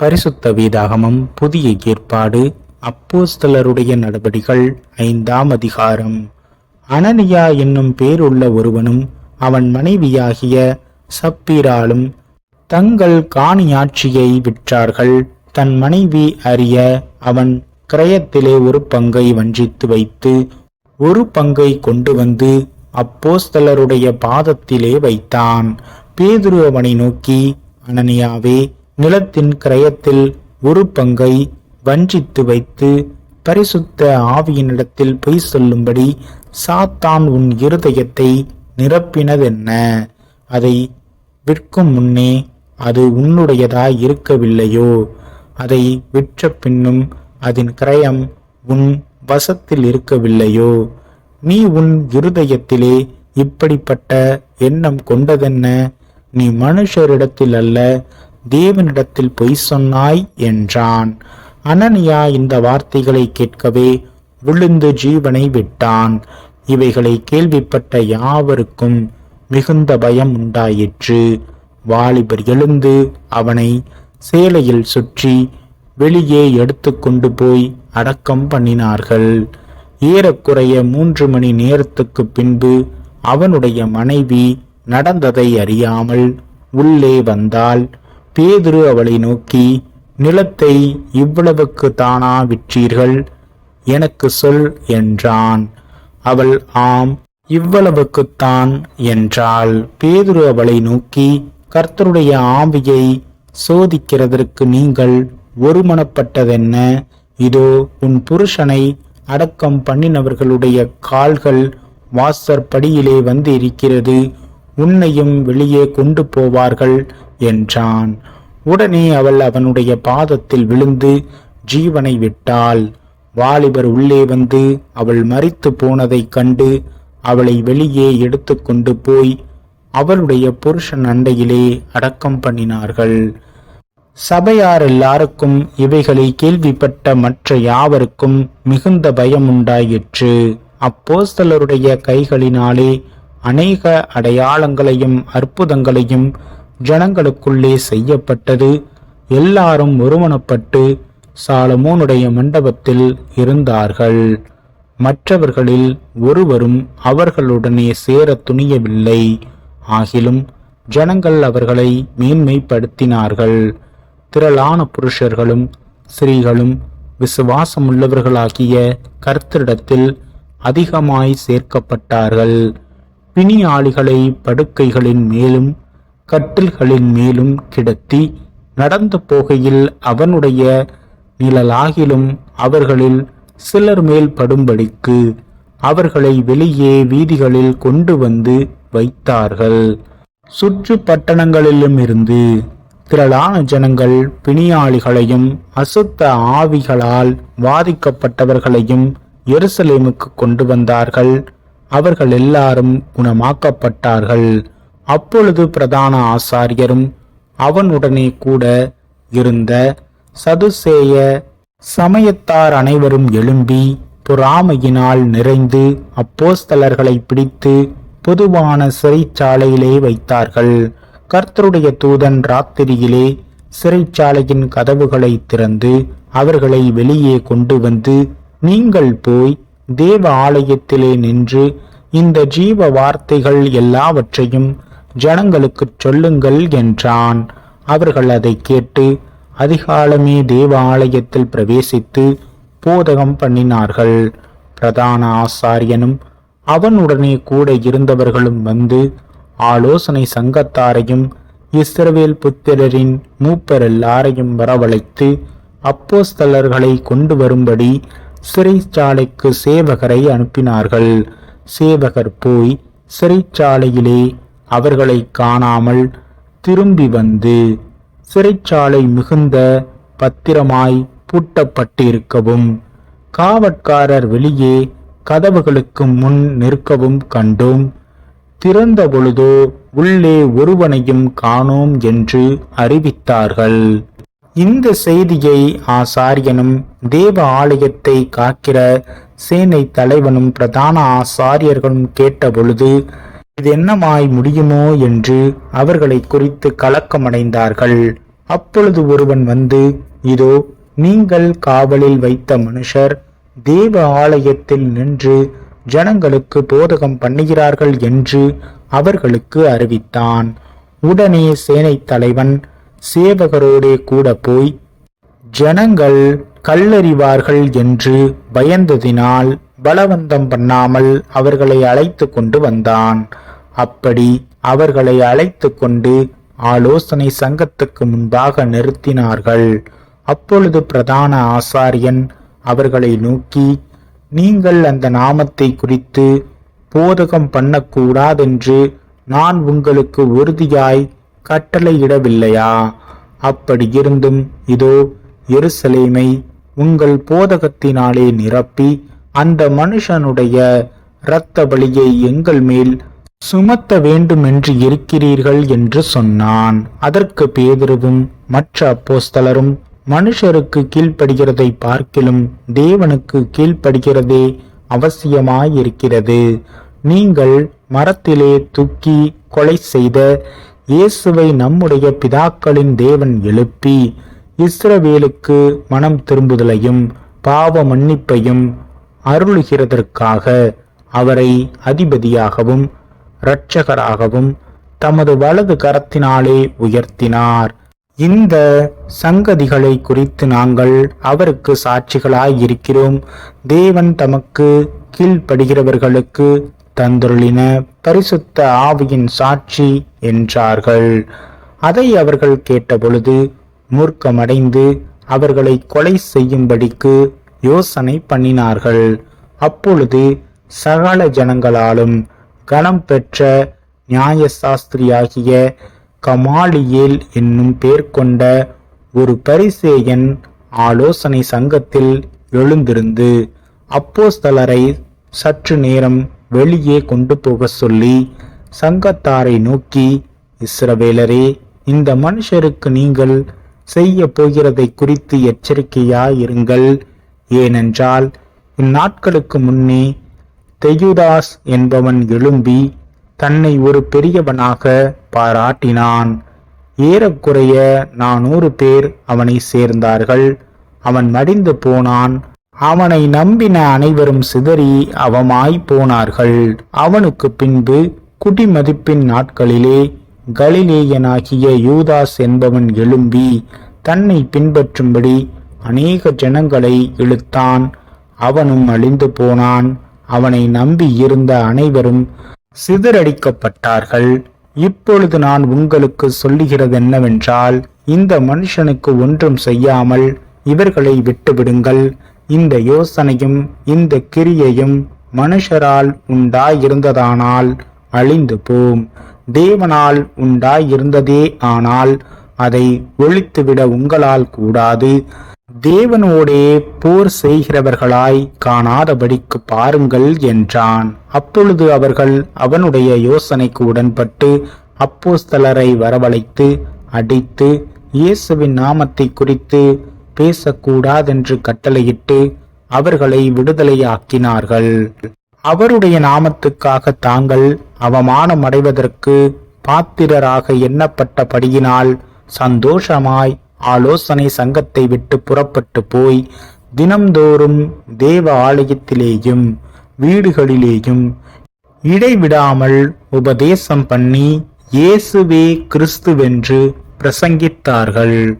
பரிசுத்த வேதாகமம் புதிய ஏற்பாடு அப்போஸ்தலருடைய நடபடிகள் ஐந்தாம் அதிகாரம். அனனியா என்னும் பேருள்ள ஒருவனும் அவன் மனைவியாகிய சப்பீராலும் தங்கள் காணியாட்சியை விற்றார்கள். தன் மனைவி அறிய அவன் கிரயத்திலே ஒரு பங்கை வஞ்சித்து வைத்து ஒரு பங்கை கொண்டு வந்து அப்போஸ்தலருடைய பாதத்திலே வைத்தான். பேதுரு அவனை நோக்கி அனனியாவே நிலத்தின் கிரயத்தில் ஒரு பங்கை வஞ்சித்து வைத்து பரிசுத்த ஆவியினிடத்தில் பொய் சொல்லும்படி சாத்தான் உன் இருதயத்தை நிரப்பினதென்ன? அதை விற்கும் முன்னே அது உன்னுடையதாய் இருக்கவில்லையோ? அதை விற்ற பின்னும் அதன் கிரயம் உன் வசத்தில் இருக்கவில்லையோ? நீ உன் இருதயத்திலே இப்படிப்பட்ட எண்ணம் கொண்டதென்ன? நீ மனுஷரிடத்தில் அல்ல தேவனிடத்தில் பொய் சொன்னாய் என்றான். அனனியா இந்த வார்த்தைகளை கேட்கவே விழுந்து ஜீவனை விட்டான். இவைகளை கேள்விப்பட்ட யாவருக்கும் மிகுந்த பயம் உண்டாயிற்று. வாலிபர் எழுந்து அவனை சேலையில் சுற்றி வெளியே எடுத்து கொண்டு போய் அடக்கம் பண்ணினார்கள். ஏறக்குறைய மூன்று மணி நேரத்துக்கு பின்பு அவனுடைய மனைவி நடந்ததை அறியாமல் உள்ளே வந்தால் பேதுரு அவளை நோக்கி நிலத்தை இவ்வளவுக்கு தானா விற்றீர்கள் எனக்கு சொல் என்றான். அவள் ஆம் இவ்வளவுக்குத்தான் என்றாள். பேதுரு அவளை நோக்கி கர்த்தருடைய ஆவியை சோதிக்கிறதற்கு நீங்கள் ஒருமனப்பட்டதென்ன? இதோ உன் புருஷனை அடக்கம் பண்ணினவர்களுடைய கால்கள் வாசற்படியிலே வந்து இருக்கிறது. உன்னையும் வெளியே கொண்டு போவார்கள். என்றான். உடனே அவள் அவனுடைய பாதத்தில் விழுந்து ஜீவனை விட்டாள். வாலிபர் உள்ளே வந்து அவள் மறித்து போனதைக் கண்டு அவளை வெளியே எடுத்துக்கொண்டு போய் அவளுடைய புருஷன் அண்டையிலே அடக்கம் பண்ணினார்கள். சபையார் எல்லாருக்கும் இவைகளை கேள்விப்பட்ட மற்ற யாவருக்கும் மிகுந்த பயம் உண்டாயிற்று. அப்போஸ்தலருடைய கைகளினாலே அநேக அடையாளங்களையும் அற்புதங்களையும் ஜனங்களுக்குள்ளே செய்யப்பட்டது. எல்லாரும் ஒருமனப்பட்டு சாலமோனுடைய மண்டபத்தில் இருந்தார்கள். மற்றவர்களில் ஒருவரும் அவர்களுடனே சேர துணியவில்லை. ஆகிலும் ஜனங்கள் அவர்களை மேன்மைப்படுத்தினார்கள். திரளான புருஷர்களும் ஸ்திரீகளும் விசுவாசமுள்ளவர்களாகிய கர்த்தரிடத்தில் அதிகமாய் சேர்க்கப்பட்டார்கள். பிணியாளிகளை படுக்கைகளின் மேலும் கட்டில்களின் மேலும் கிடத்தி நடந்து போகையில் அவனுடைய நிழலாகிலும் அவர்களில் சிலர் மேல் படும்படிக்கு அவர்களை வெளியே வீதிகளில் கொண்டு வந்து வைத்தார்கள். சுற்று பட்டணங்களிலும் இருந்து திரளான ஜனங்கள் பிணியாளிகளையும் அசுத்த ஆவிகளால் வாதிக்கப்பட்டவர்களையும் எருசலேமுக்கு கொண்டு வந்தார்கள். அவர்கள் எல்லாரும் குணமாக்கப்பட்டார்கள். அப்பொழுது பிரதான ஆசாரியரும் அவனுடனே கூட இருந்த சதுசேய சமயத்தார் அனைவரும் எழும்பி பொறாமையினால் நிறைந்து அப்போஸ்தலர்களை பிடித்து பொதுவான சிறைச்சாலையிலே வைத்தார்கள். கர்த்தருடைய தூதன் ராத்திரியிலே சிறைச்சாலையின் கதவுகளை திறந்து அவர்களை வெளியே கொண்டு வந்து நீங்கள் போய் தேவ ஆலயத்திலே நின்று இந்த ஜீவ வார்த்தைகள் எல்லாவற்றையும் ஜனங்களுக்குச் சொல்லுங்கள் என்றான். அவர்கள் அதை கேட்டு அதிகாலமே தேவ ஆலயத்தில் பிரவேசித்து போதகம் பண்ணினார்கள். பிரதான ஆசாரியனும் அவனுடனே கூட இருந்தவர்களும் வந்து ஆலோசனை சங்கத்தாரையும் இஸ்ரவேல் புத்திரரின் மூப்பர் எல்லாரையும் வரவழைத்து அப்போஸ்தலர்களை கொண்டு வரும்படி சிறைச்சாலைக்கு சேவகரை அனுப்பினார்கள். சேவகர் போய் சிறைச்சாலையிலே அவர்களை காணாமல் திரும்பி வந்து சிறைச்சாலை மிகுந்த பத்திரமாய் பூட்டப்பட்டிருக்கவும் காவற்காரர் வெளியே கதவுகளுக்கு முன் நிற்கவும் கண்டோம். திறந்த பொழுதோ உள்ளே ஒருவனையும் காணோம் என்று அறிவித்தார்கள். இந்த செய்தியை ஆசாரியனும் தேவ ஆலயத்தை காக்கிற சேனை தலைவனும் பிரதான ஆசாரியர்களும் கேட்டபொழுது இது என்னமாய் முடியுமோ என்று அவர்களை குறித்து கலக்கமடைந்தார்கள். அப்பொழுது ஒருவன் வந்து இதோ நீங்கள் காவலில் வைத்த மனுஷர் தேவ ஆலயத்தில் நின்று ஜனங்களுக்கு போதகம் பண்ணுகிறார்கள் என்று அவர்களுக்கு அறிவித்தான். உடனே சேனை தலைவன் சேவகரோடே கூட போய் ஜனங்கள் கல்லறிவார்கள் என்று பயந்ததினால் பலவந்தம் பண்ணாமல் அவர்களை அழைத்து கொண்டு வந்தான். அப்படி அவர்களை அழைத்து கொண்டு ஆலோசனை சங்கத்துக்கு முன்பாக நிறுத்தினார்கள். அப்பொழுது பிரதான ஆசாரியன் அவர்களை நோக்கி நீங்கள் அந்த நாமத்தை குறித்து போதகம் பண்ணக்கூடாதென்று நான் உங்களுக்கு உறுதியாய் கட்டளையிடவில்லையா? அப்படி இருந்தும் இதோ எருசலேமை உங்கள் போதகத்தினாலே நிரப்பி அந்த மனுஷனுடைய இரத்த பலியை எங்கள் மேல் சுமத்த வேண்டுமென்று இருக்கிறீர்கள் என்று சொன்னான். அதற்கு பேதுருவும் மற்ற அப்போஸ்தலரும் மனுஷருக்கு கீழ்ப்படுகிறதை பார்க்கிலும் தேவனுக்கு கீழ்ப்படுகிறதே அவசியமாயிருக்கிறது. நீங்கள் மரத்திலே துக்கி கொலை செய்த இயேசுவை நம்முடைய பிதாக்களின் தேவன் எழுப்பி இஸ்ரவேலுக்கு மனம் திரும்புதலையும் பாவ மன்னிப்பையும் அருளுகிறதற்காக அவரை அதிபதியாகவும் இரட்சகராகவும் தமது வலது கரத்தினாலே உயர்த்தினார். இந்த சங்கதிகளை குறித்து நாங்கள் அவருக்கு சாட்சிகளாய் இருக்கிறோம். தேவன் தமக்கு கீழ்ப்படுகிறவர்களுக்கு தந்துருளின பரிசுத்த ஆவியின் சாட்சி என்றார்கள். அதை அவர்கள் கேட்டபொழுது மூர்க்கமடைந்து அவர்களை கொலை செய்யும்படிக்கு யோசனை பண்ணினார்கள். அப்பொழுது சகல ஜனங்களாலும் கணம் பெற்ற நியாயசாஸ்திரியாகிய கமாலியேல் என்னும் பேர் கொண்ட ஒரு பரிசேயன் ஆலோசனை சங்கத்தில் எழுந்திருந்து அப்போஸ்தலரை சற்று நேரம் வெளியே கொண்டு போக சொல்லி சங்கத்தாரை நோக்கி இஸ்ரவேலரே இந்த மனுஷருக்கு நீங்கள் செய்ய போகிறதை குறித்து எச்சரிக்கையாயிருங்கள். ஏனென்றால் இந்நாட்களுக்கு முன்னே தெயுதாஸ் என்பவன் எழும்பி தன்னை ஒரு பெரியவனாக பாராட்டினான். ஏறக்குறைய நானூறு பேர் அவனை சேர்ந்தார்கள். அவன் மடிந்து போனான். அவனை நம்பின அனைவரும் சிதறி அவமாய் போனார்கள். அவனுக்கு பின்பு குடிமதிப்பின் நாட்களிலே கலிலேயனாகிய யூதாஸ் என்பவன் எழும்பி தன்னை பின்பற்றும்படி அநேக ஜனங்களை இழுத்தான். அவனும் அழிந்து போனான். அவனை நம்பி இருந்த அனைவரும் சிதறடிக்கப்பட்டார்கள். இப்பொழுது நான் உங்களுக்கு சொல்லுகிறது என்னவென்றால் இந்த மனுஷனுக்கு ஒன்றும் செய்யாமல் இவர்களை விட்டுவிடுங்கள். இந்த யோசனையும் இந்த கிரியையும் மனுஷரால் உண்டாயிருந்ததானால் அழிந்து போம். தேவனால் உண்டாயிருந்ததே ஆனால் அதை ஒழித்துவிட உங்களால் கூடாது. தேவனோடே போர் செய்கிறவர்களாய் காணாதபடிக்கு பாருங்கள் என்றான். அப்பொழுது அவர்கள் அவனுடைய யோசனைக்கு உடன்பட்டு அப்போஸ்தலரை வரவழைத்து அடித்து இயேசுவின் நாமத்தை குறித்து பேசக்கூடாதென்று கட்டளையிட்டு அவர்களை விடுதலையாக்கினார்கள். அவருடைய நாமத்துக்காக தாங்கள் அவமானம் அடைவதற்கு பாத்திரராக எண்ணப்பட்டபடியினால் சந்தோஷமாய் ஆலோசனை சங்கத்தை விட்டு புறப்பட்டு போய் தினம்தோறும் தேவ ஆலயத்திலேயும் வீடுகளிலேயும் இடைவிடாமல் உபதேசம் பண்ணி இயேசுவே கிறிஸ்துவென்று பிரசங்கித்தார்கள்.